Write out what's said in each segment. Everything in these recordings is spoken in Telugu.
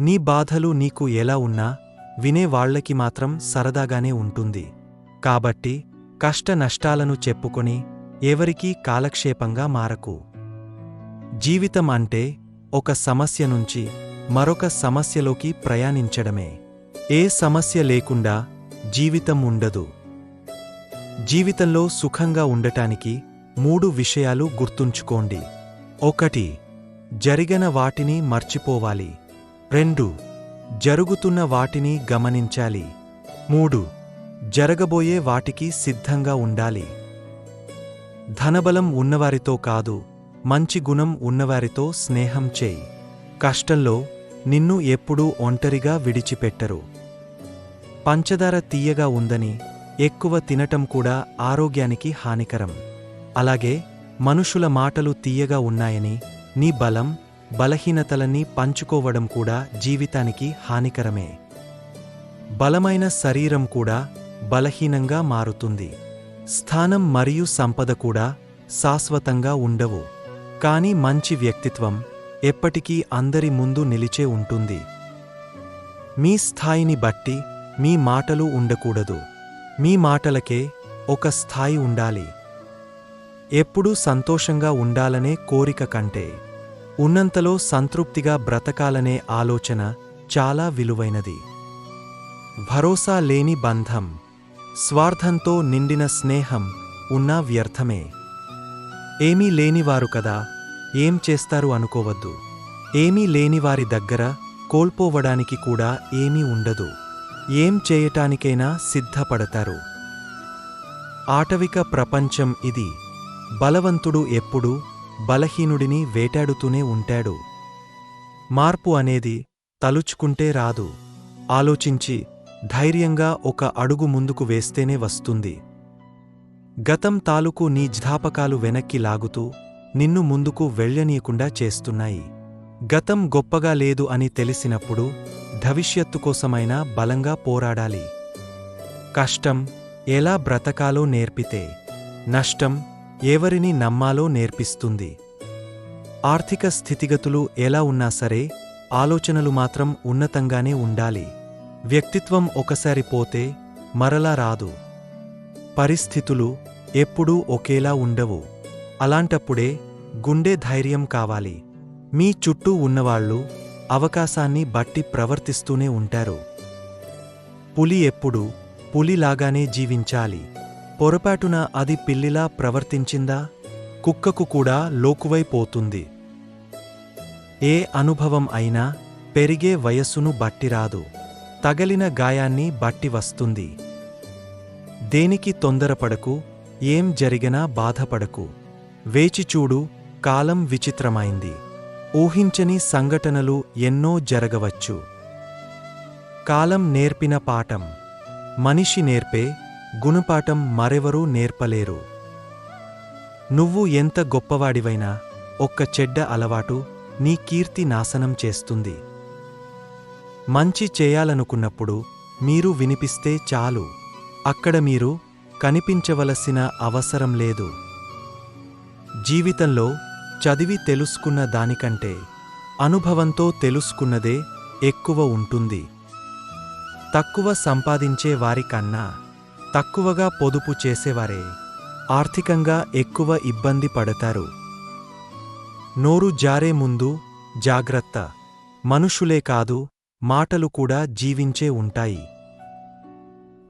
నీ బాధలు నీకు ఎలా ఉన్నా వినేవాళ్ళకి మాత్రం సరదాగానే ఉంటుంది. కాబట్టి కష్ట నష్టాలను చెప్పుకొని ఎవరికీ కాలక్షేపంగా మారకు. జీవితం అంటే ఒక సమస్య నుంచి మరొక సమస్యలోకి ప్రయాణించడమే. ఏ సమస్య లేకుండా జీవితం ఉండదు. జీవితంలో సుఖంగా ఉండటానికి మూడు విషయాలు గుర్తుంచుకోండి. ఒకటి జరిగిన వాటిని మర్చిపోవాలి. రెండు జరుగుతున్న వాటిని గమనించాలి. మూడు జరగబోయే వాటికి సిద్ధంగా ఉండాలి. ధనబలం ఉన్నవారితో కాదు మంచి గుణం ఉన్నవారితో స్నేహం చేయి. కష్టంలో నిన్ను ఎప్పుడూ ఒంటరిగా విడిచిపెట్టరు. పంచదార తీయగా ఉందని ఎక్కువ తినటం కూడా ఆరోగ్యానికి హానికరం. అలాగే మనుషుల మాటలు తీయగా ఉన్నాయని నీ బలం బలహీనతలన్నీ పంచుకోవడం కూడా జీవితానికి హానికరమే. బలమైన శరీరం కూడా బలహీనంగా మారుతుంది. స్థానం మరియు సంపద కూడా శాశ్వతంగా ఉండవు. కాని మంచి వ్యక్తిత్వం ఎప్పటికీ అందరి ముందు నిలిచే ఉంటుంది. మీ స్థాయిని బట్టి మీ మాటలు ఉండకూడదు. మీ మాటలకే ఒక స్థాయి ఉండాలి. ఎప్పుడూ సంతోషంగా ఉండాలనే కోరిక కంటే. ఉన్నంతలో సంతృప్తిగా బ్రతకాలనే ఆలోచన చాలా విలువైనది. భరోసా లేని బంధం స్వార్థంతో నిండిన స్నేహం ఉన్నా వ్యర్థమే. ఏమీ లేనివారు కదా ఏం చేస్తారు అనుకోవద్దు. ఏమీ లేనివారి దగ్గర కోల్పోవడానికి కూడా ఏమీ ఉండదు. ఏం చేయటానికైనా సిద్ధపడతారు. ఆటవిక ప్రపంచం ఇది. బలవంతుడు ఎప్పుడూ బలహీనుడిని వేటాడుతూనే ఉంటాడు. మార్పు అనేది తలుచుకుంటే రాదు. ఆలోచించి ధైర్యంగా ఒక అడుగు ముందుకు వేస్తేనే వస్తుంది. గతం తాలూకు నీ జ్ఞాపకాలు వెనక్కి లాగుతూ నిన్ను ముందుకు వెళ్ళనీయకుండా చేస్తున్నాయి. గతం గొప్పగా లేదు అని తెలిసినప్పుడు భవిష్యత్తు కోసమైనా బలంగా పోరాడాలి. కష్టం ఎలా బ్రతకాలో నేర్పితే నష్టం ఎవరిని నమ్మాలో నేర్పిస్తుంది. ఆర్థిక స్థితిగతులు ఎలా ఉన్నా సరే ఆలోచనలు మాత్రం ఉన్నతంగానే ఉండాలి. వ్యక్తిత్వం ఒకసారి పోతే మరలా రాదు. పరిస్థితులు ఎప్పుడూ ఒకేలా ఉండవు. అలాంటప్పుడే గుండె ధైర్యం కావాలి. మీ చుట్టూ ఉన్నవాళ్ళు అవకాశాన్ని బట్టి ప్రవర్తిస్తూనే ఉంటారు. పులి ఎప్పుడు పులిలాగానే జీవించాలి. పొరపాటున అది పిల్లిలా ప్రవర్తించిందా? కుక్కకు కూడా లోకువైపోతుంది ఏ అనుభవం అయినా పెరిగే వయస్సును బట్టి రాదు. తగలిన గాయాన్ని బట్టి వస్తుంది. దేనికి తొందరపడకు? ఏం జరిగినా బాధపడకు. వేచిచూడు కాలం విచిత్రమైంది. ఊహించని సంఘటనలు ఎన్నో జరగవచ్చు. కాలం నేర్పిన పాఠం. మనిషి నేర్పే గుణపాఠం మరెవరూ నేర్పలేరు. నువ్వు ఎంత గొప్పవాడివైనా ఒక్క చెడ్డ అలవాటు నీ కీర్తి నాశనం చేస్తుంది. మంచి చేయాలనుకున్నప్పుడు మీరు వినిపిస్తే చాలు. అక్కడ మీరు కనిపించవలసిన అవసరం లేదు. జీవితంలో చదివి తెలుసుకున్న దానికంటే అనుభవంతో తెలుసుకున్నదే ఎక్కువ ఉంటుంది. తక్కువ సంపాదించే వారికన్నా తక్కువగా పొదుపు చేసేవారే. ఆర్థికంగా ఎక్కువ ఇబ్బంది పడతారు. నోరు జారే ముందు జాగ్రత్త. మనుషులే కాదు మాటలు కూడా జీవించే ఉంటాయి.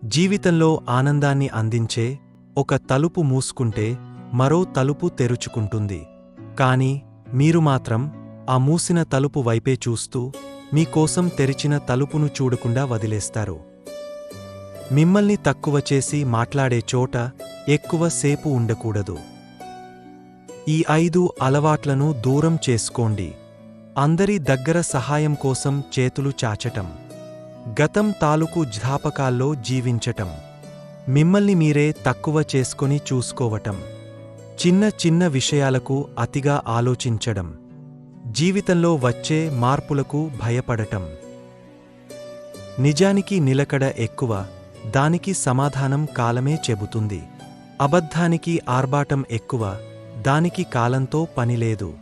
జీవితంలో ఆనందాన్ని అందించే ఒక తలుపు మూసుకుంటే మరో తలుపు తెరుచుకుంటుంది. కాని మీరు మాత్రం ఆ మూసిన తలుపు వైపే చూస్తూ మీకోసం తెరిచిన తలుపును చూడకుండా వదిలేస్తారు. మిమ్మల్ని తక్కువ చేసి మాట్లాడే చోట ఎక్కువ సేపు ఉండకూడదు. ఈ ఐదు అలవాట్లను దూరం చేసుకోండి. అందరి దగ్గర సహాయం కోసం చేతులు చాచటం. గతం తాలూకు జ్ఞాపకాల్లో జీవించటం. మిమ్మల్ని మీరే తక్కువ చేసుకొని చూసుకోవటం. చిన్న చిన్న విషయాలకు అతిగా ఆలోచించడం. జీవితంలో వచ్చే మార్పులకు భయపడటం. నిజానికి నిలకడ ఎక్కువ. దానికి సమాధానం కాలమే చెబుతుంది. అబద్ధానికి ఆర్బాటం ఎక్కువ దానికి కాలంతో పనిలేదు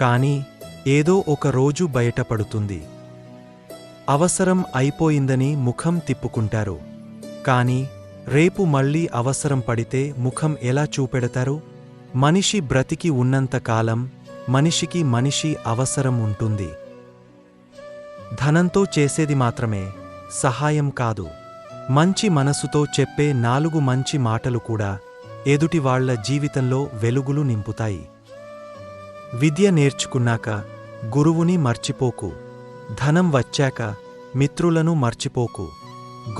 కాని ఏదో ఒక రోజు బయటపడుతుంది. అవసరం అయిపోయిందని ముఖం తిప్పుకుంటారు. కాని రేపు మళ్ళీ అవసరం పడితే ముఖం ఎలా చూపెడతారు? మనిషి బ్రతికి ఉన్నంతకాలం మనిషికి మనిషి అవసరం ఉంటుంది. ధనంతో చేసేది మాత్రమే సహాయం కాదు. మంచి మనసుతో చెప్పే నాలుగు మంచి మాటలు కూడా ఎదుటివాళ్ళ జీవితంలో వెలుగులు నింపుతాయి. విద్య నేర్చుకున్నాక గురువుని మర్చిపోకు. ధనం వచ్చాక మిత్రులను మర్చిపోకు.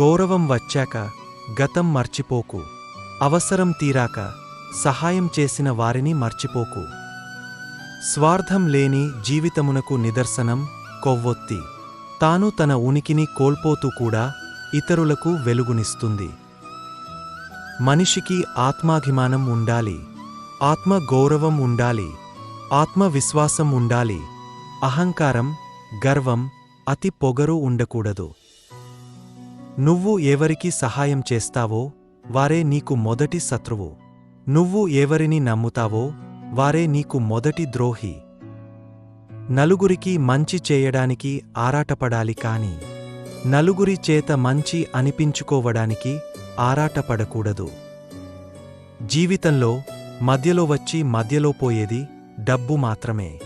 గౌరవం వచ్చాక గతం మర్చిపోకు. అవసరం తీరాక సహాయం చేసిన వారిని మర్చిపోకు. స్వార్థం లేని జీవితమునకు నిదర్శనం కొవ్వొత్తి. తాను తన ఉనికిని కోల్పోతూ కూడా ఇతరులకు వెలుగునిస్తుంది. మనిషికి ఆత్మాభిమానం ఉండాలి. ఆత్మ గౌరవం ఉండాలి. ఆత్మవిశ్వాసం ఉండాలి. అహంకారం గర్వం అతి పొగరు ఉండకూడదు. నువ్వు ఎవరికి సహాయం చేస్తావో వారే నీకు మొదటి శత్రువు. నువ్వు ఎవరిని నమ్ముతావో వారే నీకు మొదటి ద్రోహి. నలుగురికి మంచి చేయడానికి ఆరాటపడాలి కాని నలుగురి చేత మంచి అనిపించుకోవడానికి ఆరాటపడకూడదు. జీవితంలో మధ్యలో వచ్చి మధ్యలో పోయేది డబ్బు మాత్రమే.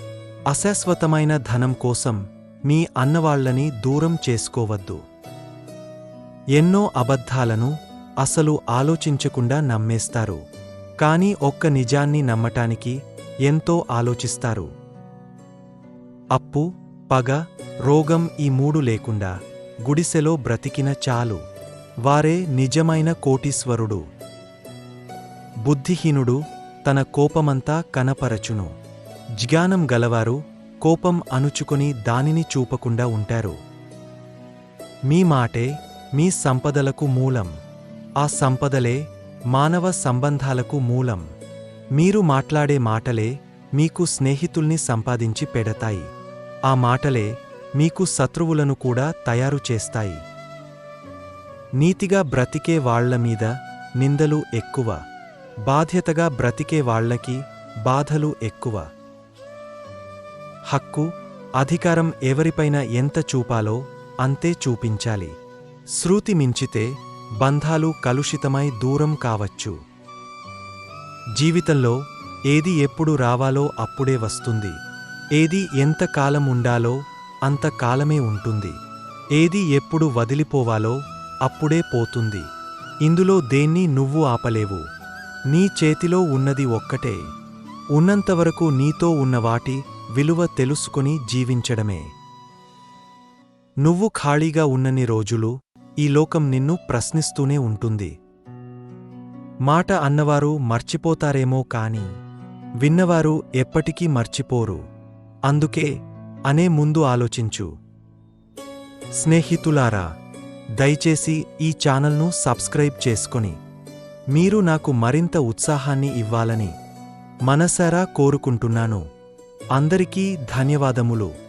అశాశ్వతమైన ధనం కోసం మీ అన్నవాళ్ళని దూరం చేసుకోవద్దు. ఎన్నో అబద్ధాలను అసలు ఆలోచించకుండా నమ్మేస్తారు. కానీ ఒక్క నిజాన్ని నమ్మటానికి ఎంతో ఆలోచిస్తారు. అప్పు పగ రోగం ఈ మూడు లేకుండా గుడిసెలో బ్రతికిన చాలు. వారే నిజమైన కోటీశ్వరుడు. బుద్ధిహీనుడు తన కోపమంతా కనపరచును. జ్ఞానం గలవారు కోపం అణుచుకొని దానిని చూపకుండా ఉంటారు. మీ మాటే మీ సంపదలకు మూలం. ఆ సంపదలే మానవ సంబంధాలకు మూలం. మీరు మాట్లాడే మాటలే మీకు స్నేహితుల్ని సంపాదించి పెడతాయి. ఆ మాటలే మీకు శత్రువులను కూడా తయారు చేస్తాయి. నీతిగా బ్రతికే వాళ్ళ మీద నిందలు ఎక్కువ. బాధ్యతగా బ్రతికే వాళ్ళకి బాధలు ఎక్కువ. హక్కు అధికారం ఎవరిపైన ఎంత చూపాలో అంతే చూపించాలి. శృతి మించితే బంధాలు కలుషితమై దూరం కావచ్చు. జీవితంలో ఏది ఎప్పుడు రావాలో అప్పుడే వస్తుంది. ఏది ఎంత కాలం ఉండాలో అంతకాలమే ఉంటుంది. ఏది ఎప్పుడు వదిలిపోవాలో అప్పుడే పోతుంది. ఇందులో దేన్ని నువ్వు ఆపలేవు. నీ చేతిలో ఉన్నది ఒక్కటే. ఉన్నంతవరకు నీతో ఉన్న వాటి విలువ తెలుసుకుని జీవించడమే. నువ్వు ఖాళీగా ఉన్నన్ని రోజులు ఈ లోకం నిన్ను ప్రశ్నిస్తూనే ఉంటుంది. మాట అన్నవారు మర్చిపోతారేమో కాని విన్నవారు ఎప్పటికీ మర్చిపోరు. అందుకే అనే ముందు ఆలోచించు. స్నేహితులారా దయచేసి ఈ ఛానల్ను సబ్స్క్రైబ్ చేసుకొని మీరు నాకు మరింత ఉత్సాహాన్ని ఇవ్వాలని మనసారా కోరుకుంటున్నాను. అందరికీ ధన్యవాదములు.